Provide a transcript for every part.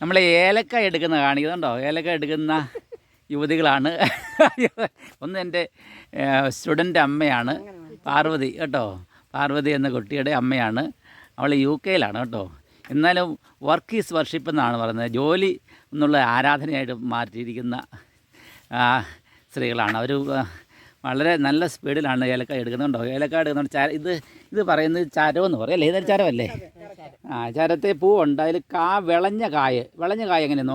നമ്മൾ ഏലക്ക എടുക്കുന്ന കാണിക്കുന്നുണ്ടോ? ഏലക്ക എടുക്കുന്ന യുവതികളാണ്. ഒന്ന് എന്റെ സ്റ്റുഡന്റ് അമ്മയാണ്. പാർവതി കേട്ടോ? പാർവതി എന്ന കുട്ടിയുടെ അമ്മയാണ്. അവൾ യു കെയിലാണ് കേട്ടോ? എന്നാലും വർക്ക് ഈസ് വർഷിപ്പ് എന്നാണ് പറയുന്നത്. ജോലി എന്നുള്ള ആരാധനയായിട്ട് മാറ്റിയിരിക്കുന്ന സ്ത്രീകളാണ്. അവർ വളരെ നല്ല സ്പീഡിലാണ് ഏലക്ക എടുക്കുന്നുണ്ടോ ഏലക്ക എടുക്കുന്നുണ്ട് ചാര ഇത് ഇത് പറയുന്നത് ചരമെന്ന് പറയും അല്ലേ? ഇതൊരു ചരമല്ലേ ആ ചരത്തെ പൂവുണ്ട്. അതിൽ കാ വിളഞ്ഞ കായ. വിളഞ്ഞ കായ എങ്ങനെയാണ്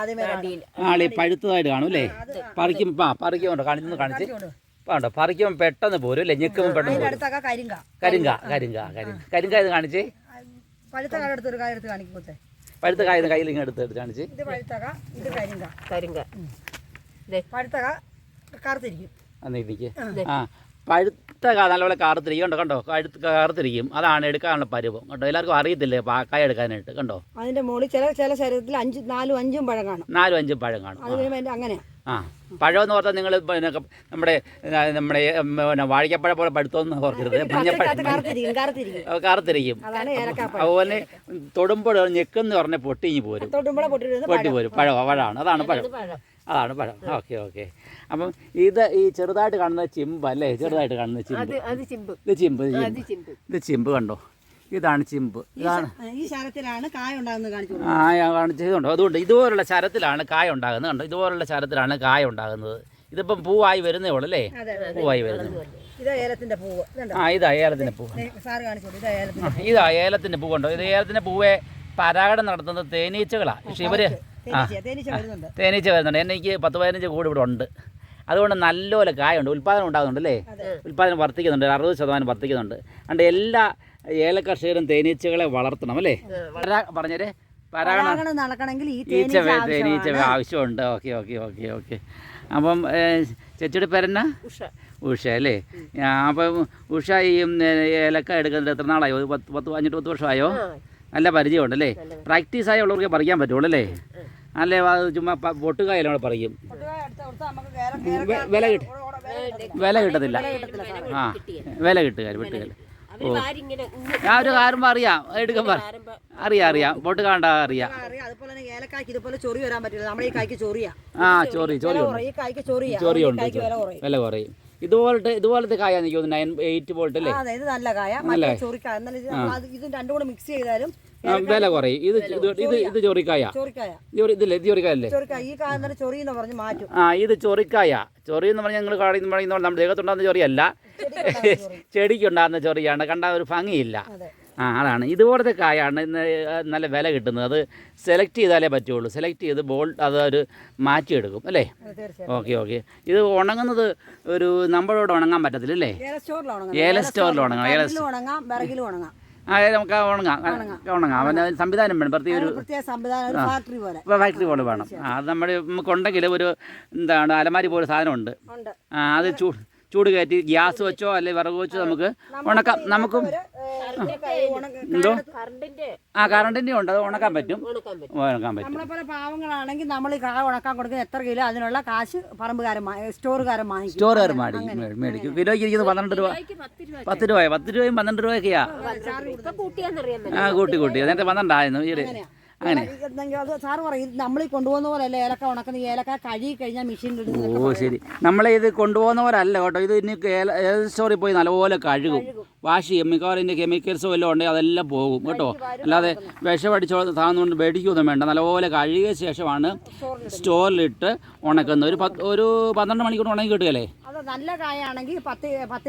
ആദ്യമേ അടിയിൽ. ആളി പഴുത്തതായിട്ട് കാണും അല്ലേ? പറിക്കും ആ പറിക്കുമുണ്ടോ കാണിച്ചു കാണിച്ച്. ഉണ്ടോ പറിക്കുമ്പോൾ പെട്ടെന്ന് പോരും അല്ലേ? ഞെക്കുമ്പോൾ പെട്ടെന്ന് കരിങ്ക. കരിങ്ക കരിങ്ക കരിങ്ക. ഇത് കാണിച്ച്. പഴുത്ത കായ എടുത്ത് ഒരു കായ എടുത്ത് കാണിക്കൂത്തെ പഴുത്ത കായ കയ്യിൽ ഇങ്ങനെ എടുത്ത് എടുത്ത് കാണിച്ച്. ഇത് പഴുത്തക ഇത് കരിങ്ക. കരിങ്ക. പഴുത്തക കറുത്തിരിക്കും എന്നിരിക്ക് ആ. പഴുത്ത നല്ലപോലെ കാർത്തിരിക്കും. കണ്ടോ കണ്ടോ? കഴുത്ത് കാർത്തിരിക്കും. അതാണ് എടുക്കാനുള്ള പരുവം. കണ്ടോ? എല്ലാവർക്കും അറിയത്തില്ലേ? കായ എടുക്കാനായിട്ട്. കണ്ടോ? അതിന്റെ മുകളിൽ ചില ചില ശരീരത്തിൽ അഞ്ച് നാലും അഞ്ചും പഴം കാണും. നാലും അഞ്ചും പഴം കാണും. അങ്ങനെ. ആ. പഴം എന്ന് പറഞ്ഞാൽ നിങ്ങൾ പിന്നെ നമ്മുടെ നമ്മുടെ പിന്നെ വാഴിക്കപ്പഴം പോലെ പഴുത്തോന്ന് ഓർക്കരുത്. മഞ്ഞപ്പഴം. കറുത്തിരിക്കും കാർത്തിരിക്കും അതുപോലെ തൊടുമ്പോൾ ഞെക്കെന്ന് പറഞ്ഞ പൊട്ടിഞ്ഞ് പോരും. പൊട്ടി പോരും പഴം. പഴമാണ്. അതാണ് പഴം. അതാണ് പഴം. Okay okay. അപ്പം ഇത് ഈ ചെറുതായിട്ട് കാണുന്ന ചിമ്പ് അല്ലേ? ചെറുതായിട്ട് കാണുന്ന ചിമ്പ്. ഇത് ചിമ്പ് ഇത് ചിമ്പ്. ചിമ്പ്. ഇത് ചിമ്പ് കണ്ടോ? ഇതാണ് ചിമ്പ്. ഇതാണ്. ഈ ശരത്തിലാണ് കായ ഉണ്ടാകുന്നത് കാണിച്ചു ആ ഞാൻ കാണിച്ചതുണ്ടോ അതുകൊണ്ട് ഇതുപോലുള്ള ശരത്തിലാണ് കായ ഉണ്ടാകുന്നത് കണ്ടോ? ഇതുപോലുള്ള ശരത്തിലാണ് കായ ഉണ്ടാകുന്നത്. ഇതിപ്പം പൂവായി വരുന്നേ ഉള്ളൂ അല്ലേ? പൂവായി വരുന്നത്. ഇതാ ഏലത്തിന്റെ പൂവ്. ആ ഇതാ ഏലത്തിന്റെ പൂവ്. ഇതാ ഏലത്തിന്റെ പൂവുണ്ടോ ഇത് ഏലത്തിന്റെ പൂവേ പരാഗണം നടത്തുന്നത് തേനീച്ചകളാണ് പക്ഷെ ഇവർ ആ തേനീച്ച വരുന്നുണ്ട്. എനിക്ക് പത്ത് പതിനഞ്ച് കൂടി ഇവിടെ ഉണ്ട്. അതുകൊണ്ട് നല്ലപോലെ കായുണ്ട്. ഉൽപ്പാദനം ഉണ്ടാകുന്നുണ്ട് അല്ലേ? ഉൽപ്പാദനം വർദ്ധിക്കുന്നുണ്ട്. അറുപത് ശതമാനം വർദ്ധിക്കുന്നുണ്ട്. അതുകൊണ്ട് എല്ലാ ഏല കർഷകരും തേനീച്ചകളെ വളർത്തണം അല്ലേ? പറഞ്ഞേ പറഞ്ഞേരെ. പരാഗണം പരാഗണം നടക്കണമെങ്കിൽ ഈ ഈച്ച തേനീച്ച. ആവശ്യമുണ്ട്. Okay okay okay okay. അപ്പം ചേച്ചിയുടെ പേരെന്നാ? ഉഷ. ഉഷ അല്ലേ? അപ്പം ഉഷ ഈ ഏലക്ക എടുക്കുന്നത് എത്ര നാളായോ? പത്ത് പത്ത് അഞ്ഞൂറ്റി പത്ത് വർഷമായോ? നല്ല പരിചയമുണ്ടല്ലേ പ്രാക്ടീസ് ആയ ഉള്ളവർക്ക് പറിക്കാൻ പറ്റുള്ളൂ അല്ലേ? അല്ലേ? അത് ചുമ്മാ പൊട്ടുകായല്ലോ നമ്മൾ പറയും വില കിട്ടും. വില കിട്ടത്തില്ല. ആ. വില കിട്ടുക വെട്ടുകാൽ ഓ. ഞാൻ ഒരു കാര്യം അറിയാം എടുക്കാൻ പറ. അറിയാം അറിയാം. പൊട്ട് കാണ്ട അറിയാം. ആ ചോറി ചോറി ചോറി ഉണ്ട് ചോറിയുണ്ട്. വില കുറയും. വില കുറയും. ഇതുപോലത്തെ ഇതുപോലത്തെ കായ എനിക്ക് തോന്നുന്നു നയൻ എയ്റ്റ് വോൾട്ട് അല്ലേ? അതെ നല്ല കായ. മറ്റേ ചോറിക്കായ ഇത് ഇത് രണ്ടും കൂടെ മിക്സ് ചെയ്താലും വില കുറയും. ഇത് ഇത് ഇത് ചൊറിക്കായ. ചൊറിക്കായ. ചൊറി ഇതില്ലേ? ഇത് അല്ലേ ചൊറിക്കായ മാറ്റും. ആ ഇത് ചൊറിക്കായ. ചൊറി എന്ന് പറഞ്ഞാൽ ഞങ്ങൾ കാണിന്ന് പറയുന്ന നമ്മുടെ ദേഹത്തുണ്ടാകുന്ന ചൊറിയല്ല. ചെടിക്കുണ്ടാകുന്ന ചൊറിയാണ്. കണ്ടാൽ ഒരു ഭംഗിയില്ല. ആ അതാണ്. ഇതുപോലത്തെ കായാണ് ഇന്ന് നല്ല വില കിട്ടുന്നത്. അത് സെലക്ട് ചെയ്താലേ പറ്റുള്ളൂ. സെലക്ട് ചെയ്ത് ബോൾ അത് ഒരു മാറ്റിയെടുക്കും. അല്ലേ? Okay okay. ഇത് ഉണങ്ങുന്നത് ഒരു നമ്മളോട് ഉണങ്ങാൻ പറ്റത്തില്ല അല്ലേ? ഏല സ്റ്റോറിൽ ഉണങ്ങാം. ഏല സ്റ്റോറിൽ ഉണങ്ങാം. ഉണങ്ങാം നമുക്ക് ഉണങ്ങാം. ഉണങ്ങാം. അവന് സംവിധാനം വേണം. പ്രത്യേക ഒരു പ്രത്യേക സംവിധാനം ഫാക്ടറി പോലെ. ഫാക്ടറി പോലെ വേണം. അത് നമ്മുടെ നമുക്കുണ്ടെങ്കിൽ ഒരു എന്താണ് അലമാരി പോലെ സാധനമുണ്ട് അത് ചൂട് ചൂട് കയറ്റി ഗ്യാസ് വെച്ചോ അല്ലെങ്കിൽ വിറക് വെച്ചോ നമുക്ക് ഉണക്കാം. നമുക്കും എന്തോ? കറണ്ടിന്റെ. ആ കറണ്ടിന്റെ ഉണ്ട്. അത് ഉണക്കാൻ പറ്റും. ഉണക്കാൻ പറ്റും. ഉണക്കാൻ പറ്റും. നമ്മളെ പോലെ പാവങ്ങളാണെങ്കിൽ നമ്മൾ ഈ കായ ഉണക്കാൻ കൊടുക്കുന്ന എത്ര കിലോ അതിനുള്ള കാശ് പറമ്പുകാരൻ സ്റ്റോറുകാരൻ സ്റ്റോറുകാരൻ വാങ്ങിക്കും സ്റ്റോറുകാർ മേടിക്കും മേടിക്കും. കിലോയ്ക്ക് ഇരിക്കുന്നത് പന്ത്രണ്ട് രൂപ. പത്ത് രൂപ പത്ത് രൂപ പത്ത് രൂപയും പന്ത്രണ്ട് രൂപയൊക്കെയാ? ആ കൂട്ടി കൂട്ടി. നേരത്തെ പന്ത്രണ്ടായിരുന്നു ഈ അങ്ങനെ. അത് സാറ് പറയും നമ്മൾ ഈ കൊണ്ടുപോകുന്ന പോലെ അല്ല ഏലക്ക ഉണക്കുന്ന ഏലക്ക കഴുകി കഴിഞ്ഞാൽ മെഷീനിൽ ഇടുന്നത് ഓ ശരി. നമ്മളെ ഇത് കൊണ്ടുപോകുന്ന പോലെ അല്ല കേട്ടോ. ഇത് ഇനി ഏത് സ്റ്റോറിൽ പോയി നല്ലപോലെ കഴുകും. വാഷ് ചെയ്യും. മിക്കവാറും ഇതിന്റെ കെമിക്കൽസോ വല്ലതും ഉണ്ടെങ്കിൽ അതെല്ലാം പോകും. കേട്ടോ? അല്ലാതെ വിഷമടിച്ചോ സാധനം കൊണ്ട് മേടിക്കുകയൊന്നും വേണ്ട. നല്ലപോലെ കഴുകിയ ശേഷമാണ് സ്റ്റോറിലിട്ട് ഉണക്കുന്നത്. ഒരു പത്ത് ഒരു പന്ത്രണ്ട് മണിക്കൂർ ഉണങ്ങി കിട്ടുകയല്ലേ? നല്ല കായാണെങ്കിൽ പത്ത് പത്ത്